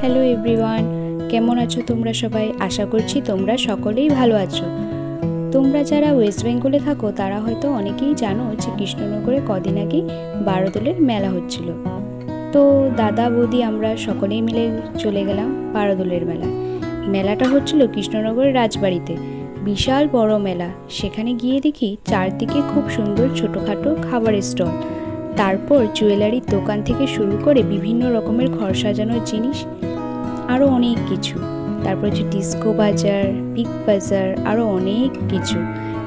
Hello everyone, কেমন আছো তোমরা সবাই? আশা করছি তোমরা সকলেই ভালো আছো। তোমরা যারা ওয়েস্ট বেঙ্গলে থাকো, তারা হয়তো অনেকেই জানো যে কৃষ্ণনগরে কদিন আগে বারোদলের মেলা হচ্ছিল। তো দাদা, বৌদি আমরা সকলেই মিলে চলে গেলাম বারোদলের মেলা। মেলাটা হচ্ছিল কৃষ্ণনগরের রাজবাড়িতে। বিশাল বড় মেলা। সেখানে গিয়ে দেখি চারদিকে খুব সুন্দর ছোটোখাটো খাবারের স্টল। তারপর জুয়েলারির দোকান থেকে শুরু করে বিভিন্ন রকমের ঘর সাজানোর জিনিস, আরও অনেক কিছু। তারপর হচ্ছে ডিস্কো বাজার, বিগ বাজার, আরও অনেক কিছু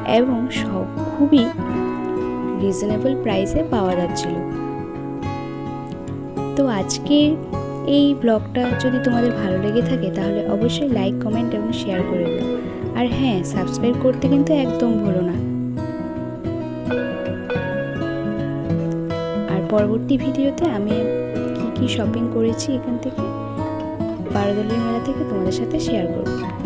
এবং সব খুবই রিজনেবল প্রাইসে পাওয়া যাচ্ছিল। তো আজকের এই ব্লগটা যদি তোমাদের ভালো লেগে থাকে, তাহলে অবশ্যই লাইক কমেন্ট এবং শেয়ার করে দিও। আর হ্যাঁ সাবস্ক্রাইব করতে কিন্তু একদম ভুলো না। পরবর্তী ভিডিওতে আমি কি কি শপিং করেছি এখান থেকে বারোদলের মেলা থেকে তোমাদের সাথে শেয়ার করব।